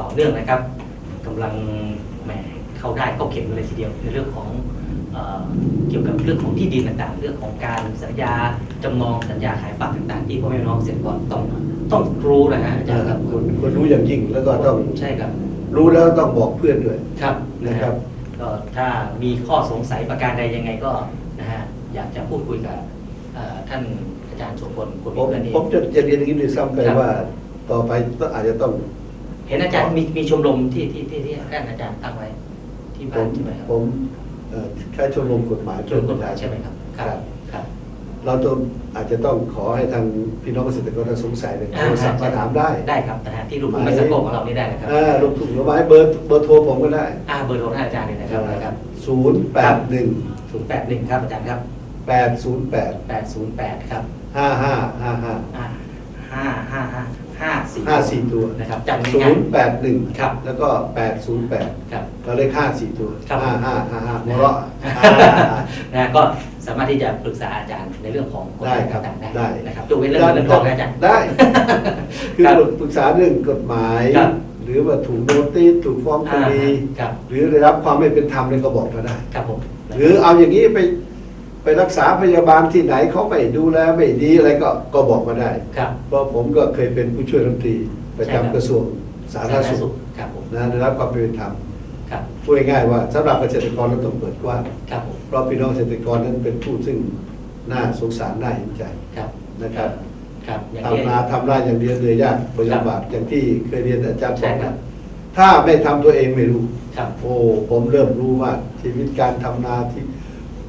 ต่อเนื่องนะครับกำลังแหมเข้าได้เข้าเข็มเลยทีเดียวในเรื่องของเอ่อเกี่ยวกับเรื่องของที่ดินต่างๆ เรื่องของการสัญญาจำนองสัญญาขายฝากต่างๆ ที่พ่อแม่พี่น้องเกษตรกรต้องต้องรู้นะฮะอาจารย์ครับคนคนรู้อย่างยิ่งแล้วก็ต้องใช่ครับ รู้แล้วต้องบอกเพื่อนด้วยครับนะนะคครัรับบก็ถ้ามีข้อสงสัยประการใดยังไงก็นะฮะอยากจะพูดคุยกับเอ่อท่านอาจารย์สุพลคุณผมีมเพื่อนเองผมจะจะเรียนอย่างนี้ด้วยซ้ำไปครับว่า ต่อไปต้องอาจจะต้อง เห็นอาจารย์มีมีชมรมที่ที่ที่ที่ท่านอาจารย์ตั้งไว้ ที่ผบ้านมใช่ไหมครับผมเอ่อใช้ชมรมกฎหมายชมรมกฎหมายใช่ไหมครับ ครับครับ เราต้องอาจจะต้องขอให้ทางพี่น้องเกษตรกรที่สงสัยเนี่ยโทรศัพท์มาถามได้ ได้ครับนะฮะที่รูปไม่สะโพกของเรานี่ได้นะครับ อ่าลงถุงเอาไว้เบอร์เบอร์โทรผมก็ได้อ่าเบอร์โทรท่านอาจารย์เลยนะครับนะครับศูนย์แปดหนึ่งศูนย์แปดหนึ่งครับอาจารย์ครับแปดศูนย์แปดแปดศูนย์แปดครับห้าห้าห้าห้า อ่าห้าห้าห้าห้า สี่ห้าสี่ตัวนะครับจำศูง่ายนย์แปดหนึ่งๆครับ แล้วก็แปดศูนย์แปดครับ เราเลขห้าสี่ตัวครับ ห้าห้าห้าห้าหัวนะเราะฮะอ่านะฮะก็สามารถที่จะปรึกษาอาจารย์ในเรื่องของกฎหได้มายครับต่างๆได้ ได้นะครับตัวเว้นเรื่องเงินเรื่องทองนะอาจารย์ ได้ คือครับปรึกษาเรื่องกฎหมาย ครับ หรือว่าถูกโนติสถูกฟ้องคอ่าดี ครับหรือได้รับความไม่เป็นธรรมเนี่ยก็บอกเราได้ ครับผม หรือเอาอย่างนี้ไป ไปรักษาพยาบาลที่ไหนเขาไม่ดูแลไม่ดีอะไรก็ก็บอกมาได้ ครับ เพราะผมก็เคยเป็นผู้ช่วยรัฐมนตรีประใช่ครับ จำกระทรวงสาธารณสุขครับผมนะได้รับความเป็นธรรมครับพูดง่ายๆว่าสำหรับเกษตรกรเราต้องเปิดกว้างครับผมเพราะพี่น้องเกษตรกรนั้นเป็นผู้ซึ่งน่าสงสารน่าเห็นใจครับนะครับครับอย่างที่ ทำนาทำไร่อย่างเดียวเหนื่อยยากบริครับบาทอย่างที่เคยเรียนอาจารย์บใช่อกครันะบถ้าไม่ทำตัวเองไม่รู้ ครับ โอ้ผมเริ่มรู้ว่าชีวิตการทำนาที่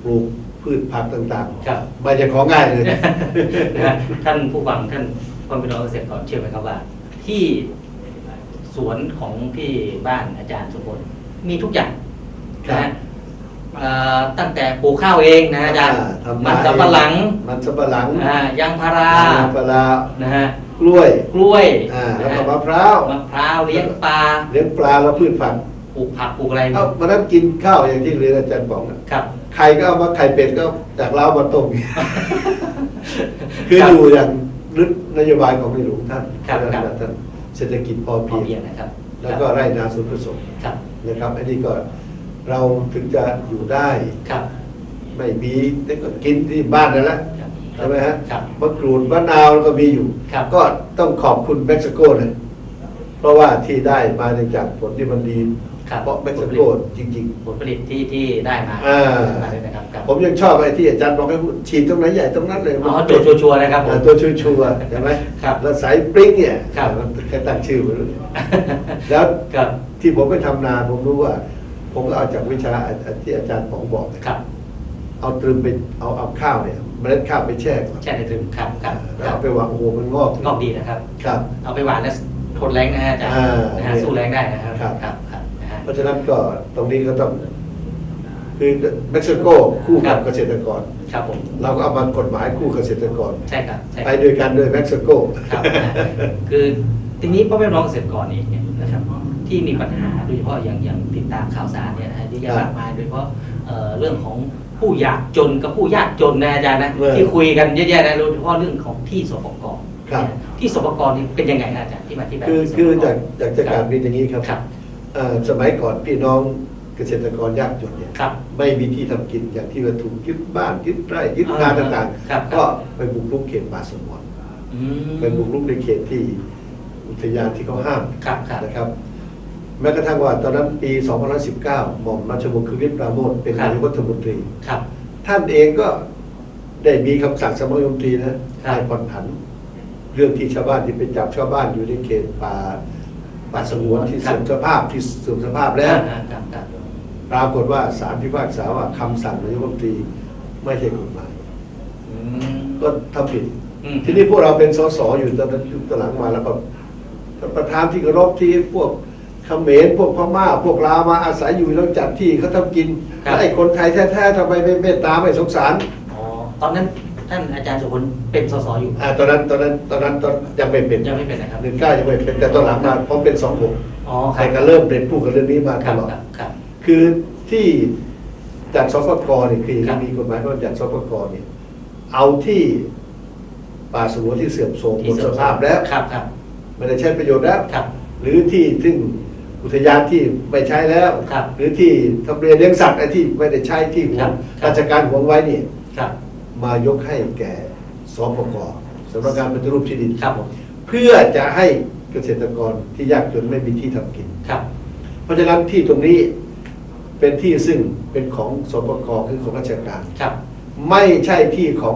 ปลูก พืชผักต่างครับ ๆไม่ใช่ของง่ายเลย นะฮะท่านผู้ฟังท่านพ่อพี่น้องเกษตรกรเชื่อไหมครับว่า ที่สวนของที่บ้านอาจารย์สุพลมีทุกอย่างครันะบฮะเอ่อตั้งแต่ปลูกข้าวเองนะอาจารย์ทำมันสำปะหลังมันสำปะหลังอ่ายางพาราปลานะฮะกล้วยกล้วยอ่าแล้วนะก็ฮะมะพร้าวมะพร้าวเลี้ยงปลาเลี้ยงปลาแล้วพืชผักปลูกผักปลูกอะไรเอ้าวันนั้นกินข้าวอย่างที่เรียนอาจารย์บอกนะครับ ไข่ก็เอามาไข่เป็ดก็จากเล้ามาต้มคืออยู่อย่างนึกนโยบายของในหลวงท่านครับครับท่านเศรษฐกิจพอพอเพียงเพียงนะครับ แล้วก็ไร่นาสวนผสมครับนะครับ อันนี้ก็เราถึงจะอยู่ได้ครับ ไม่มีแต่ก็กินที่บ้านนั่นแหละครับใช่ไหมฮะครับมะกรูดมะนาวก็มีอยู่ครับก็ต้องขอบคุณเม็กซิโกนะเพราะว่าที่ได้มาจากผลที่มันดีครับ เพราะเม็กซิโกจริง ผลผลิตที่ที่ได้มาอ่ามาเลยนะครับครับๆ ผมยังชอบไอ้ที่อาจารย์บอกให้ฉีดตรงไหนใหญ่ตรงนั้นเลยอ๋อมันตัวชัวร์ๆนะครับผมอ่าตัวชัวร์ๆใช่ไหมครับแล้วสายปริ้งเนี่ยครับ มันแค่ตั้งชื่อไว้เลยแล้ว ครับที่ผมไปทำนาผมรู้ว่า ผมก็เอาจากวิชาที่อาจารย์ป๋องบอกเนี่ยครับเอาตรึมไปเอาเอาข้าวเนี่ยเมล็ดข้าวไปแช่ก่อนแช่ในถึงครับครับแล้วครับเอาไปวางโอ้โหมันงอกงอกดีนะครับ ครับ เอาไปหวานแล้วทนแรงนะฮะอาจารย์อ่านะฮะสู้แรงได้นะครับครับ ครับครับนะฮะ เพราะฉะนั้นก็ตรงนี้ก็ต้อง คือเม็กซิโกคู่กับเกษตรกร ครับผม เราก็เอามากฎหมายคู่เกษตรกร ใช่ครับใช่คไปรับด้วยกันด้วยเม็กซิโก ครับนะฮะคือทีนี้พ่อแม่พี่น้องเกษตรกรเองเนี่ยนะครับที่มีปัญหาโดยเฉพาะอย่างอย่างติดตามข่าวสารเนี่ยนะฮะที่จะครับมากมายโดยเฉพาะเอ่อเรื่องของผู้ยากจนกับผู้ยากจนนะอาจารย์นะเออที่คุยกันเยอะแยะนะโดยเฉพาะเรื่องของที่สปกครับเนี่ยที่สปกนี่เป็นยังไงนะอาจารย์ที่มาที่ไปคือที่สปก คือจากจากจากการเป็นอย่างนี้ครับ ครับเอ่อ สมัยก่อนพี่น้องเกษตรกรยากจนเนี่ยครับ ไม่มีที่ทำกินอย่างที่ว่าถูกยึดบ้านยึดไร่ยึดงานต่างครับ ๆ ก็ไปบุกรุกเขตป่าสงวนอืม ไปบุกรุกในเขตที่อุทยานที่เขาห้ามครับครับ นะครับแม้กระทั่งว่าตอนนั้นปี2019 หม่อมราชวงศ์คือวิทย์ปราโมทเป็นนายกรัฐมนตรี ครับ ท่านเองก็ได้มีคำสั่งสมัยรัฐมนตรีนะให้ผ่อนผัน เรื่องที่ชาวบ้านที่ไปจับชาวบ้านอยู่ในเขตป่า ป่าสงวนที่ครับเสื่อมสภาพที่เสื่อมสภาพแล้วอ่าครับครับปรากฏว่าศาลพิพากษาว่าคำสั่งนายกรัฐมนตรีไม่ใช่กฎหมายอืมก็ทำผิดอืมทีนี้พวกเราเป็นสสอยู่ตอนนั้นยุคตอนหลังมาแล้วก็ประธานที่เคารพที่พวกเขมรพวกพม่า พวกลาวมาอาศัยอยู่แล้วจัดที่เขาทำกินครับแล้วไอ้คนไทยแท้ๆทำไมไม่เมตตาไม่สงสารอ๋อตอนนั้น ท่านอาจารย์สุพลเป็นสสอยู่ อ่าตอนนั้นตอนนั้นตอนนั้นตอนยังไม่เป็นยังไม่เป็นนะครับหนึ่งเก้ายังไม่เป็นแต่ตอนหลังมาพอเป็นสองหกอ๋อคใครรับก็เริ่มเป็นผู้กับเรื่องนี้มาคตรับลอด ครับครับ คือที่จัดสปกรเนี่ยคือครับ มีกฎหมายว่าจัดสปกรเนี่ยเอาที่ป่าสงวนที่เสื่อมโทรมหมดสภาพแล้วครับครับไม่ได้ใช้ประโยชน์แล้ว ครับ หรือที่ซึ่งอุทยานที่ไม่ใช้แล้ว ครับหรือที่ทำเรียนเลี้ยงสัตว์ไอ้ที่ไม่ได้ใช้ที่หวครังบครับ ราชการหวงไว้นี่ ครับ มายกให้แก่สปกสำนักงานปฏิรูปที่ดินครับผมเพื่อจะให้เกษตรกรที่ยากจนไม่มีที่ทำกิน ครับ เพราะฉะนั้นที่ตรงนี้เป็นที่ซึ่งเป็นของสปกคือของราชการครับ ไม่ใช่ที่ของ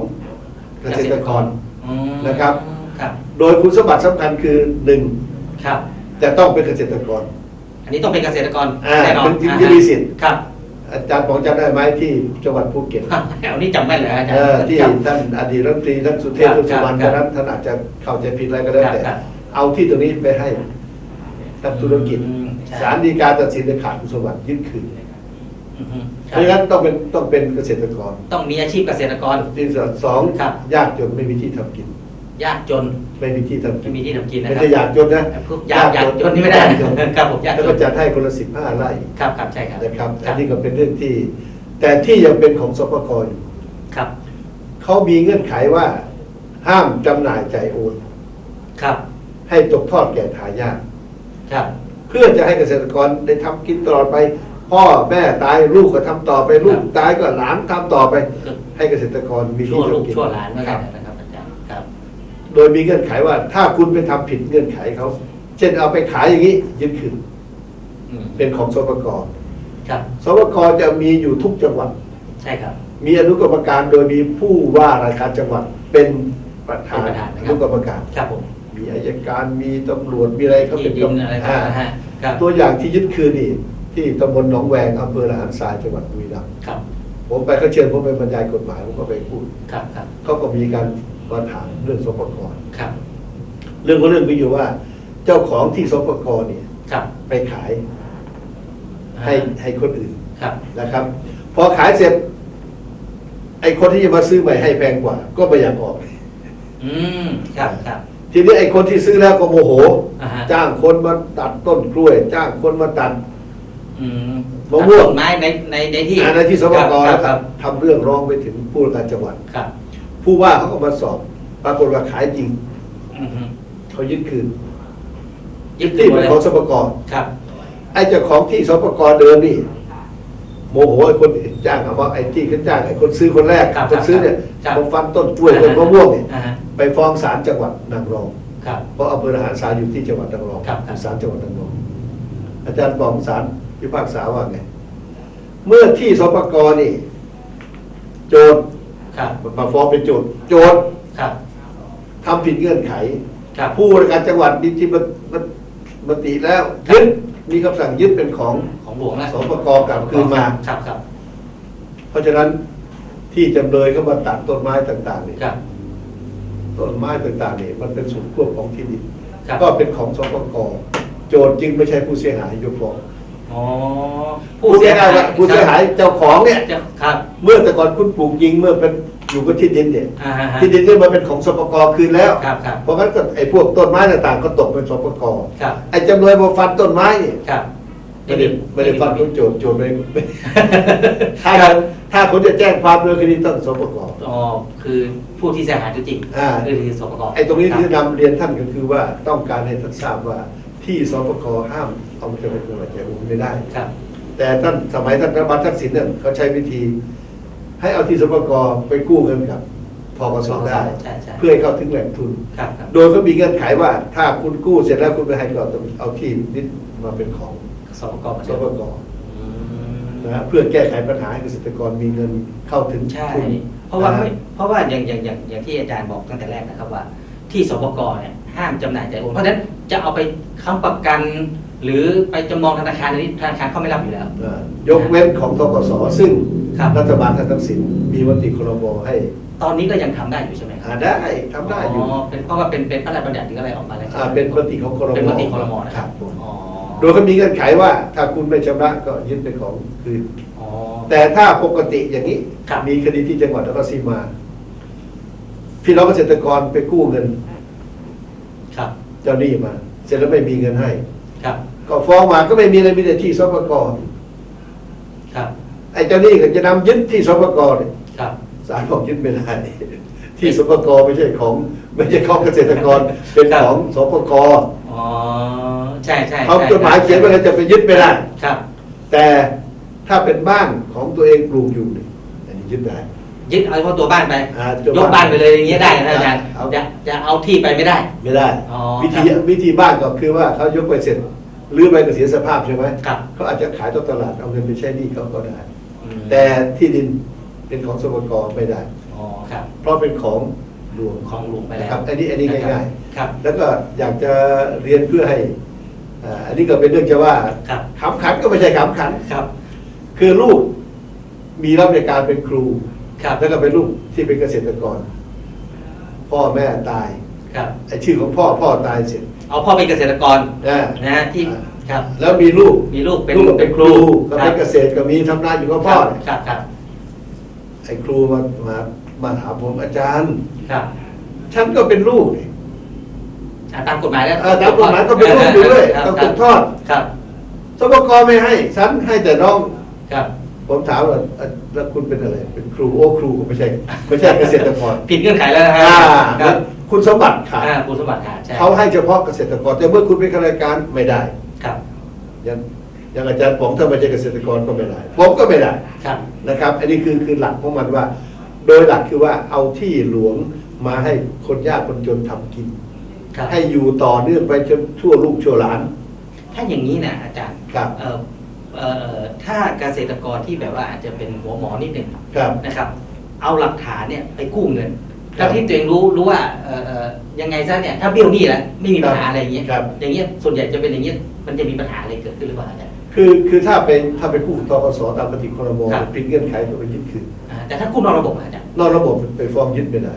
เกษตรกรอืมนะครับ ครับ โดยคุณสมบัติสำคัญคือหนึ่งครับ จะต้องเป็นเกษตรกร อันนี้ต้องเป็นเกษตรกรอ่าแน่นอนเป็นถึงอ่าจะมีสิทธิ์ครับ อาจารย์ปองจำได้ไหมที่จังหวัดภูเก็ตเอานี่จำแม่นเลยอาจารเอย์อที่ครับท่านอดีตรัฐมนตรีท่านสุเทพครับทุสุวรรณครับนั้นท่านอาจจะเข้าใจผิดอะไรก็แล้วแต่ครับเอาที่ตรงนี้ไปให้นักธุรกิจอืมใช่ศาลฎีกาตัดสินขาดคุณสมบัติยึดคืนอือฮึเพราะฉะนั้นต้องเป็นต้องเป็นเกษตรกร ต้องมีอาชีพเกษตรกรที่สองครับยากจนไม่มีที่ทำกิน ยากจนไม่มีที่ทำกิไม่นมีที่ทำกินนะไม่ครัใช่อยากจนนะพวกยากยากจนนี่ไม่ได้ยากจนครับผมยากจแล้วนก็จัดให้คนละสิบห้าไร่ครับครับใช่ครับนะครับอันนี้ก็เป็นเรื่องที่ แต่ที่ยังเป็นของสปกอยู่ ครับเขามีเงื่อนไขว่าห้ามจำหน่ายจ่ายโอน ครับให้ตกทอดแก่ทายาทครับเพื่อจะให้เกษตรกรได้ทำกินตลอดไป พ่อแม่ตายลูกก็ทำต่อไปลูกตายก็หลานทำต่อไปคือให้เกษตรกรมีชั่วลูกทำนชั่วหลานไม่คได้รับนะ ดยมีเงื่อนไขว่า ถ้าคุณไปทำผิดเงื่อนไขเขา เช่นเอาไปขายอย่างนี้ยึดคืนอืมเป็นของสปกครับสปกจะมีอยู่ทุกจังหวัด ใช่ครับ มีอนุกรรมการโดยมีผู้ว่าราชการจังหวัดเป็นประธานเป็นประธานนะอครับนุกรรมการครับผมมีอายการมีตำรวจมีอะไรเขาที่เป็นดินอะไรต่างๆนะฮะครับตัวอย่างที่ยึดคืนนี่ที่ตำบลหนองแวงอำเภอละหารทรายจังหวัดบุรีรัมย์ครับผมไปเขาเชิญผมไปบรรยายกฎหมายผมก็ไปพูดครับครับเขาก็มีการ มาถามเรื่องสปกครับ เรื่องก็เรื่องมีอยู่ว่า เจ้าของที่สปกเนี่ยครับ ไปขาย ให้ให้คนอื่นครับนะครับ พอขายเสร็จ ไอ้คนที่จะมาซื้อใหม่ให้แพงกว่า ก็ไม่อยากออก อืมครับครับ ทีนี้ไอ้คนที่ซื้อแล้วก็โมโห อ่าฮะ จ้างคนมาตัดต้นกล้วย จ้างคนมาตัด อืมมะม่วง ต้นไม้ในในในที่อันนั้นที่สปกครันะบคครัรับบทำเรื่องร้องไปถึงผู้ว่าการจังหวัด ครับ ผู้ว่าเขาก็มาสอบ ปรากฏว่าขายจริง อือฮึเขายึดคืนยึดที่ตัวเป็นเลยของสปกครับ ไอ้เจ้าของที่สปกเดิมนี่โมโหไอ้คนอื่นจ้างเอาว่าไอ้ที่เขาจ้างไอ้คนซื้อคนแรกครับคนซื้อเนี่ยครับมาฟันต้นกล้วยต้นมะม่วงเนี่ยอ่าฮะไปฟ้องศาลจังหวัดนางรอง ครับ เพราะอำเภออาหารศาลอยู่ที่จังหวัดนางรองครับครับ ศาลจังหวัดนางรอง อาจารย์บอกศาลพิพากษาว่าไง เมื่อที่สปกนี่ โจทย์ ครับมาฟ้องเป็นโจทย์โจทย์ครับทำผิดเงื่อนไข ครับผู้ว่าราชการจังหวัดที่ที่มันมันมติแล้วยึดมีคำสั่งยึดเป็นของของหลวงนะสปกกลับคืนมาครับครับ เพราะฉะนั้นที่จำเลยเขามาตัดต้นไม้ต่างๆนี่ครับต้นไม้ต่างๆนี่มันเป็นส่วนควบของที่ดินครับก็เป็นของสปกโจทย์จึงไม่ใช่ผู้เสียหายยกฟ้อง อ๋อผู้เสียหายว่าผู้เสียหายเจ้าของเนี่ยจะครับเมื่อแต่ก่อนคุณปลูกยิงเมื่อเป็นอยู่กับที่ดินเนี่ยอ่าฮะที่ดินเนี่ยมันเป็นของสปกคืนแล้ว ครับครับเพราะงั้นก็ไอ้พวกต้นไม้ต่างๆ ก็ตกเป็นสปกครับไอ้จำเลยมาฟันต้นไม้นี่ครับไม่ได้ไม่ได้ฟันของโจทย์โจทย์ไม่ไม่ถ้าครับถ้าคนจะแจ้งความเรื่องคดีต้องสปกอ๋อคือผู้ที่เสียหายจริงๆอ่า คือสปกไอ้ตรงนี้คบคือนำเรียนท่านก็คือว่าต้องการให้ท่านทราบว่าที่สปกห้าม เอามาจะเป็นตัวแจกไม่ได้ ครับ แต่ท่านสมัยท่านรัฐบาลทักษิณเนี่ยเขาใช้วิธี ให้เอาที่สปกไปกู้เงินกับพกสได้ ใช่ใช่ เพื่อให้เข้าถึงแหล่งทุน ครับครับโดยเขามีเงื่อนไขว่าถ้าคุณกู้เสร็จแล้วคุณไปให้ก็ต้องเอาที่นิดมาเป็นของสปกเหมือนสเดิมปกอืม นะฮะเพื่อแก้ไขปัญหาให้เกษตรกรมีเงินเข้าถึงใช่ ทุนเพราะว่านะไม่ฮะเพราะว่าอย่างอย่างอย่างอย่างที่อาจารย์บอกตั้งแต่แรกนะครับว่า ที่สปกเนี่ยห้ามจำหน่ายจ่ายโอนเพราะฉะนั้นจะเอาไปค้ำประกัน หรือไปจำนองธนาคารอันนี้ธนาคารเขาไม่รับอยู่แล้วเอ่อยกเว้นของทกสซึ่งครับ รัฐบาลท่านทักษิณมีมติครมให้ตอนนี้ก็ยังทำได้อยู่ใช่ไหมครัหาได้ทำได้อยู่เป็นเพราะว่าเป็นเป็นพระราชบัญญัติหรืออะไรออกมาแล้วใช่ไหมอ่าเป็นมติของครมเป็นมติครมนะคครัรับบผมอ๋อโดยเขามีเงื่อนไขว่าถ้าคุณไม่ชำระก็ยึดเป็นของคืน อ๋อ แต่ถ้าปกติอย่างนี้ ครับ มีคดีที่จังหวัดนครศรีมา พี่น้องเกษตรกรไปกู้เงินครับเจ้าหนี้มา เสร็จแล้วไม่มีเงินให้ ครับ ก็ฟ้องมาก็ไม่มีอะไรมีแต่ที่สปกครับ ไอ้เจ้าหนี้ก็จะนำยึดที่สปกเนี่ยครับ ศาลบอกยึดไม่ได้ ที่สปกไม่ใช่ของ ไม่ใช่ของเกษตรกร เป็นของสปกอ๋อ ใช่ใช่เขาใช่กฎหมายเขียนไว้แล้วจะไปยึดไม่ได้ ครับ แต่ถ้าเป็นบ้านของตัวเองปลูกอยู่เนี่ยอันนี้ยึดได้ ยึดเอาเฉพาะตัวบ้านไป อ่าตัวยกบ้านไปเลยอย่างเงี้ยได้นะอาจารย์เอาจะจะเอาที่ไปไม่ได้ ไม่ได้ อ๋อวิธีครับวิธีบ้านก็คือว่าเขายกไปเสร็จรื้อไปก็เสียสภาพใช่ไหมครับ เขาอาจจะขายต่อตลาดเอาเงินไปใช้หนี้เขาก็ได้ อืมแต่ที่ดินเป็นของสมกไม่ได้ อ๋อครับ เพราะเป็นของหลวงของหลวงไปแล้วครับอันนี้อันนี้ง่ายๆ ครับๆแล้วก็อยากจะเรียนเพื่อให้อ่าอันนี้ก็เป็นเรื่องจะว่าครับ ขำขันก็ไม่ใช่ขำขัน ครับ คือลูกมีรับในการเป็นครู ครับ แล้วก็เป็นลูกที่เป็นเกษตรกร พ่อแม่ตายครับ ไอ้ชื่อของพ่อพ่อตายเสร็จเอาพ่อเป็นเกษตรกรนะนะฮะที่ครับ แล้วมีลูกมีลูกเป็นลูกก็เป็นครูก็ครัเป็บนเกษตรก็มีทำนาอยู่กับพ่อเนี่ยครับครับไอ้ครูมามามาถามผมอาจารย์ ครับฉันก็เป็นลูกนี่ อะตามกฎหมายแล้วเออตามกฎหมายก็เป็นลูกอยู่ด้วยครับต้องคตรับกทอด ครับ สมกไม่ให้ฉันให้แต่น้องครับ ผมถามว่าเอ่อแล้วคุณเป็นอะไร เป็นครูโอ้ครูก็ไม่ใช่ไม่ใช่เกษตรกรผิดเงื่อนไขแล้วนะฮะอ่าครับคุณสมบัติขาดอ่าคุณสมบัติขาดใช่เขาให้เฉพาะเกษตรกร แต่เมื่อคุณเป็นข้าราชการไม่ได้ครับอย่างอย่างอาจารย์ผมถ้าไม่ใช่เกษตรกรก็ไม่ได้ผมก็ไม่ได้ครับนะครับ อันนี้คือคือหลักของมันว่า โดยหลักคือว่าเอาที่หลวงมาให้คนยากคนจนทำกินครับให้อยู่ต่อเนื่องไปจนชั่วลูกชั่วหลาน ถ้าอย่างนี้นะอาจารย์ครับเอ่อเอ่อ ถ้าเกษตรกรที่แบบว่าอาจจะเป็นหัวหมอนิดหนึ่งครับนะครับ เอาหลักฐานเนี่ยไปกู้เงินครับแล้วที่ตัวเองรู้รู้ว่าเอ่อเอ่อยังไงซะเนี่ยถ้าเบี้ยวหนี้แล้วไม่มีปัญหาครับอะไรอย่างเงี้ยครับอย่างเงี้ยส่วนใหญ่จะเป็นอย่างเงี้ยมันจะมีปัญหาอะไรเกิดขึ้นหรือเปล่าอาจารย์คือคือถ้าเป็นถ้าเป็นกู้ทกสตามปฏิครมครับผิดเงื่อนไขก็ไปยึดคืนอ่าแต่ถ้ากู้นอกระบบอะอาจารย์นอกระบบไปฟ้องยึดไม่ได้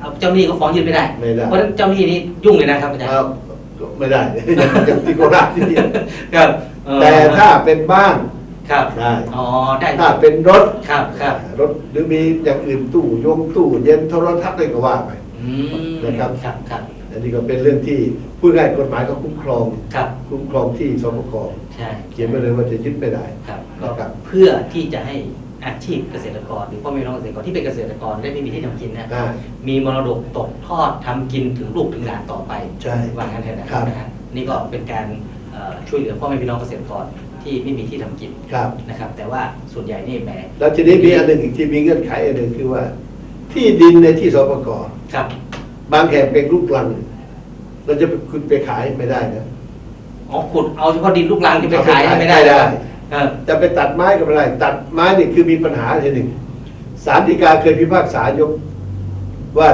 เอาเจ้าหนี้ก็ฟ้องยึดไม่ได้ไม่ได้เพราะฉะนั้นเจ้าหนี้นี่ยุ่งเลยนะครับอาจารย์อ้าวก็ไม่ได้อย่างที่โคราชที่เดียวครับเอ่อ แต่ถ้าเป็นบ้านครับได้อ๋อได้ถ้าเป็นรถครับครับรถหรือมีอย่างอื่นตู้ยงตู้เย็นโทรทัศน์อะไรก็ว่าไปอืมนะครับครับครับอันนี้ก็เป็นเรื่องที่พูดง่ายกฎหมายก็คุ้มครองครับคุ้มครองที่สปกใช่เขียนไปเลยว่าจะยึดไม่ได้ครับก็นะครับเพื่อที่จะให้อาชีพเกษตรกรหรือพ่อแม่พี่น้องเกษตรกรที่เป็นเกษตรกรได้ไม่มีที่ทำกินนะอ่ามีมรดกตกทอดทำกินถึงลูกถึงหลานต่อไปใช่ว่างั้นเถอะนะครับนะฮะนี่ก็เป็นการเอ่อ ช่วยเหลือพ่อแม่พี่น้องเกษตรกรที่ไม่มีที่ทำกินครับนะครับ แต่ว่าส่วนใหญ่นี่แหมแล้วทีนี้มีอันหนึ่งอีกที่มีเงื่อนไขอันหนึ่งคือว่า ที่ดินในที่สปกครับ บางแห่งเป็นลูกลังเราจะไปคุณไปขายไม่ได้นะอ๋อขุดเอาเฉพาะดินลูกรังที่ไปขายเอาไปขายไม่ได้ไม่ได้ครับจะไปตัดไม้ก็ไม่ได้ตัดไม้นี่คือมีปัญหาทีหนึ่งศาลฎีกาเคยพิพากษายก ว่า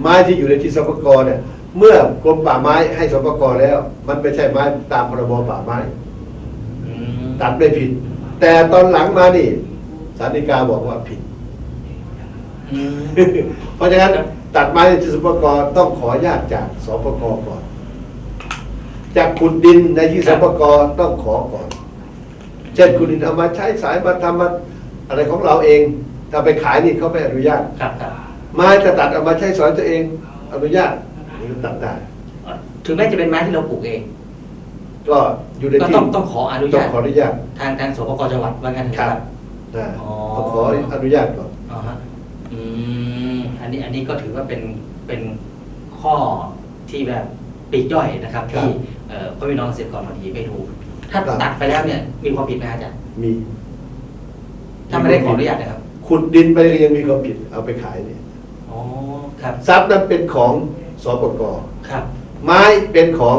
ไม้ที่อยู่ในที่สปกเนี่ย เมื่อกรมป่าไม้ให้สปกแล้ว มันไม่ใช่ไม้ตามพรบป่าไม้อืมตัดไม่ผิด แต่ตอนหลังมานี่ศาลฎีกาบอกว่าผิดอืมเพราะฉะนั้นตัดไม้ในที่สปกต้องขออนุญาตจากสปกก่อน จากขุดดินในที่สปกต้องขอก่อน เช่นขุดดินเอามาใช้สายมาทำมาอะไรของเราเองถ้าไปขายนี่เขาไม่อนุญาตครับครับไม้จะตัดเอามาใช้สอยตัวเอง อนุญาต นี่ก็ตัดได้ ถึงแม้จะเป็นไม้ที่เราปลูกเอง ก็อยู่ในก็ที่ต้องต้องขออนุต้อญางตขออนุญาตทางทางสปกจังหวัดว่างั้นเถอะคครัรับบนะอ๋อ ต้องขออนุญาตก่อน อ๋อฮะอืมอันนี้อันนี้ก็ถือว่าเป็นเป็นข้อที่แบบปลีกย่อยนะครับ ครับที่เอ่อพ่อพี่น้องเกษตรกรบางทีไม่รู้ ถ้าครับ ตัดไปแล้วเนี่ยมีความผิดไหมอาจารย์มีถ้าไม่ได้ขออนุญาตนะครับขุดดินไปยังมีความผิดเอาไปขายเนี่ยอ๋อครับ ทรัพย์นั้นเป็นของ สปกครับ ไม้เป็นของ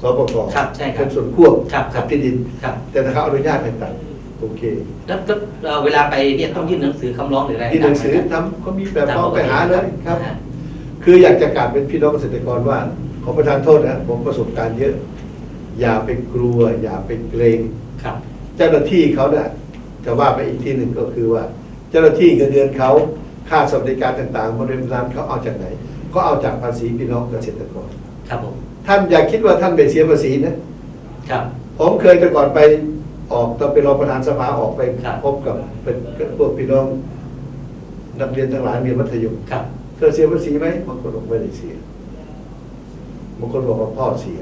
สปกครับใช่ครับเป็นส่วนควบครับครับกับที่ดิน ครับ แต่ถ้าเขาอนุญาตให้ตัดโอเคแล้วแล้วเอ่อเวลาไปเนี่ยต้องยื่นหนังสือคำร้องหรืออะไรที่หนังสือตามไหมทำเขามีแบบตามฟ้องปกไปติหาเลยครับนะฮะคืออยากจะกล่าวเป็นพี่น้องเกษตรกรว่า ขอประทานโทษนะผมประสบการณ์เยอะ อย่าไปกลัว อย่าไปเกรง ครับ เจ้าหน้าที่เขาเนี่ยจะว่าไปอีกที่หนึ่งก็คือว่า เจ้าหน้าที่เงินเดือนเขาค่าสวัสดิการต่างๆบริษัทเขาเอาจากไหน ก็เอาจากภาษีพี่น้องเกษตรกร ครับผม ท่านอย่าคิดว่าท่านไปเสียภาษีนะ ครับ ผมเคยแต่ก่อนไปออกตอนเป็นรองประธานสภาออกไปครับ พบกับเป็นกับพวกพี่น้องนักเรียนทั้งหลายเรียนมัธยมครับ เธอเสียภาษีไหมบางคนบอกไม่ได้เสียบางคนบอกว่าพ่อเสีย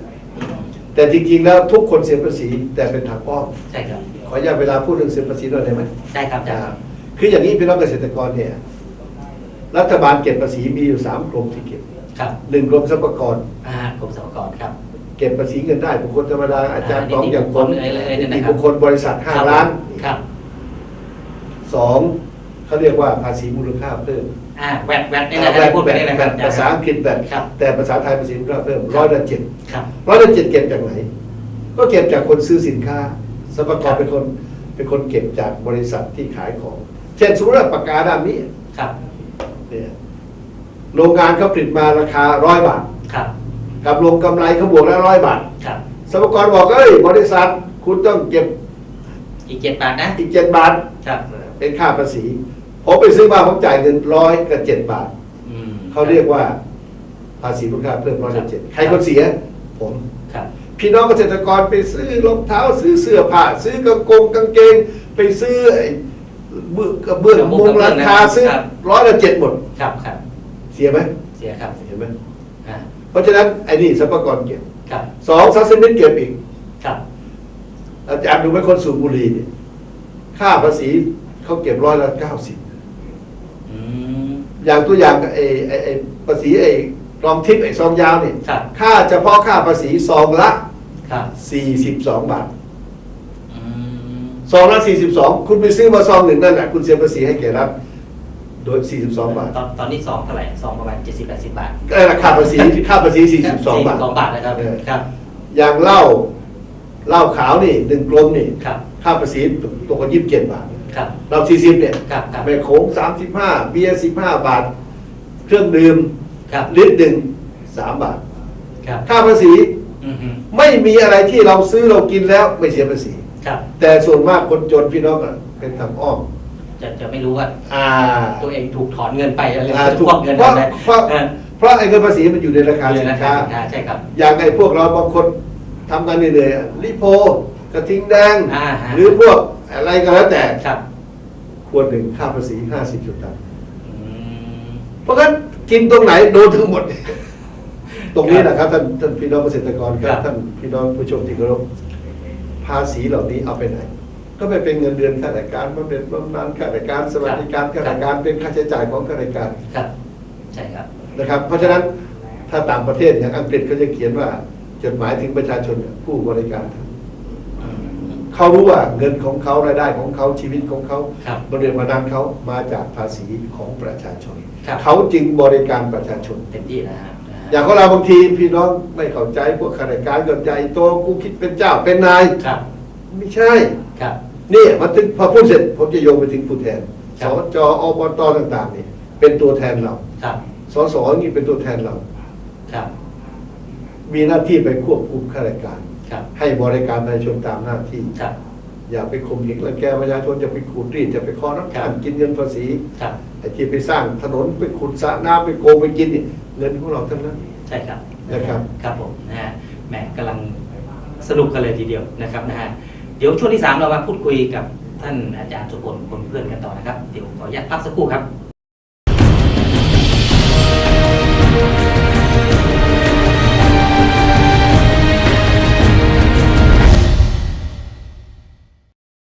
แต่จริงๆแล้วทุกคนเสียภาษีแต่เป็นทางอ้อมใช่ครับ ขออนุญาตเวลาพูดเรื่องเสียภาษีหน่อยได้ไหม ได้ครับอาจารย์อ่าคืออย่างนี้พี่น้องเกษตรกรเนี่ย รัฐบาลเก็บภาษีมีอยู่สามกรมที่เก็บครับหนึ่งกรมสรรพากรอ่ากรมสรรพากรครับกเก็บภาษีเงินได้บุคคลธรรมดาอาจารย์อ่าต้องอย่างผมนิติบุคคลเอ่ยเลยเนี่ยนินะติครับบุคคลบริษัทห้าครับล้านครับสองเขาเรียกว่าภาษีมูลค่าเพิ่มอ่าแวดแวดนี่นะที่พูดไปนี่นะครับภาษาอังกฤษแบบครับแต่ภาษาไทยภาษีมูลค่าเพิ่มครับร้อยละเจ็ดครับร้อยละเจ็ดเก็บจากไหน ก็เก็บจากคนซื้อสินค้าสรรพากครัรบเป็นคนเป็นคนเก็บจากบริษัทที่ขายของ เช่นสมมติว่าปากกาด้านนี้ครับ เนี่ยโรงงานเขาผลิตมาราคาร้อยบาท ครับ กับลงกำไรเขาบวกแล้วร้อยบาท ครับสรรพากรบอกเอ้ยบริษัทคุณต้องเก็บอีกเจ็ดบาทนะ อีกเจ็ดบาท ครับ เป็นค่าภาษี ผมไปซื้อมาผมจ่ายเงินร้อยกับเจ็ดบาท อืมเขาเรียกว่าภาษีมูลค่าเพิ่มร้อยละเจ็ดครับใครคนเสีย ผม ครับ พี่น้องเกษตรกรไปซื้อรองเท้าซื้อเสื้อผ้าซื้อกางกงกางเกง ไปซื้อไอ้ เบื้องกระเบื้องมุงหลังคาซื้อร้อยละเจ็ดหมด ครับครับเสียไหมเสียครับเห็นไหมอ่าเพราะฉะนั้นไอ้นี่สรรพากรเก็บครับสองซัสเซนเก็บอีกครับอาจารย์ดูไหมคนสูบบุหรี่เนี่ยค่าภาษีเขาเก็บร้อยละเก้าสิบอืม อย่างตัวอย่างไอ้ไอ้ไอ้ภาษีไอ้รองทิพย์ไอ้ซองยาวเนี่ยครับ ค่าเฉพาะค่าภาษีซองละ ครับ42 บาทอืม ซองละ42 คุณไปซื้อมาซองหนึ่งนั่นแหละคุณเสียภาษีให้แก่รัฐโดย 42 บาทตอนตอนนี้ซองเท่าไหร่ซองประมาณเจ็ดสิบแปดสิบบาทก็ราคาภาษีค่าภาษี 42 บาทสองบาทนะครับเออ ครับ อย่างเหล้าเหล้าขาวนี่หนึ่งกลมนี่ครับ ค่าภาษีตกกัน27บาทครับ เรา40เนี่ยครับ ครับแม่โขง35เบียร์15บาท เครื่องดื่มครับ ลิตรหนึ่ง3บาท ครับ ค่าภาษีอืมฮึไม่มีอะไรที่เราซื้อเรากินแล้วไม่เสียภาษี ครับแต่ส่วนมากคนจนพี่น้องอะเป็นทางอ้อม จะจะไม่รู้ว่าอ่า ตัวเองถูกถอนเงินไปอะไรอ่าถูถูกกควักเงินเพราะอะไรเพราะ เออเพราะไอ้เงินภาษีมันอยู่ในราคาเงิสินนราคาค้าสินค้าใช่ครับ อย่างไอ้พวกเราบางคนทำงานเหนื่อยๆอะลิโพกระทิงแดง อ่าฮะ หรือพวกอะไรก็แล้วแต่ครับควรหนึ่งค่าภาษี 50จุดตันอืม เพราะงั้นกินตรงไหนโดนทั้งหมด ตรงนี้นะครับท่านท่านพี่น้องเกษตรกรคครัรับบ ท่านพี่น้องผู้ชมที่เคารพ ภาษีเหล่านี้เอาไปไหน ก็ไปเป็นเงินเดือนข้าราชการบำเหน็จบำนาญข้าราชการสวัสดิการข้าราชการเป็นค่าใช้จ่ายของข้าราชการครับใช่ครับนะครับ เพราะฉะนั้นถ้าต่างประเทศอย่างอังกฤษเขาจะเขียนว่าจดหมายถึงประชาชนผู้บริการอืมเขารู้ว่าเงินของเขารายได้ของเขาชีวิตของเขาครับบริเวณมานานเขามาจากภาษีของประชาชนครับเขาจึงบริการประชาชนเต็มที่นะฮะนะฮะ อย่างของเราบางทีพี่น้องไม่เข้าใจพวกข้าราชการก็ใหญ่โตกูคิดเป็นเจ้าเป็นนายครับ ไม่ใช่ครับ นี่มาถึงพอพูดเสร็จผมจะโยงไปถึงผู้แทนครัสบจอบตต่าง ๆ นี่ เป็นตัวแทนเราครับสสนี่เป็นตัวแทนเรา ครับมีหน้าที่ไปควบคุมข้าราชการ ครับให้บริการประชาชนตามหน้าที่ ครับ อย่าไปข่มเหงรังแกประชาชนจะไปขูดรีดจะไปคอน้ำครัตาบลกินเงินภาษี ครับไอ้ที่ไปสร้างถนนไปขุดสระน้ำไปโกงไปกินนี่ เงินของเราทั้งนั้น ใช่ครับนะครับครับผมนะฮะแหมกำลังสนุกกันเลยทีเดียวนะครับนะฮะเดี๋ยวช่วงที่สามเรามาพูดคุยกับท่านอาจารย์สุพลคนเพื่อนกันต่อนะครับ เดี๋ยวขออนุญาตพักสักครู่ครับ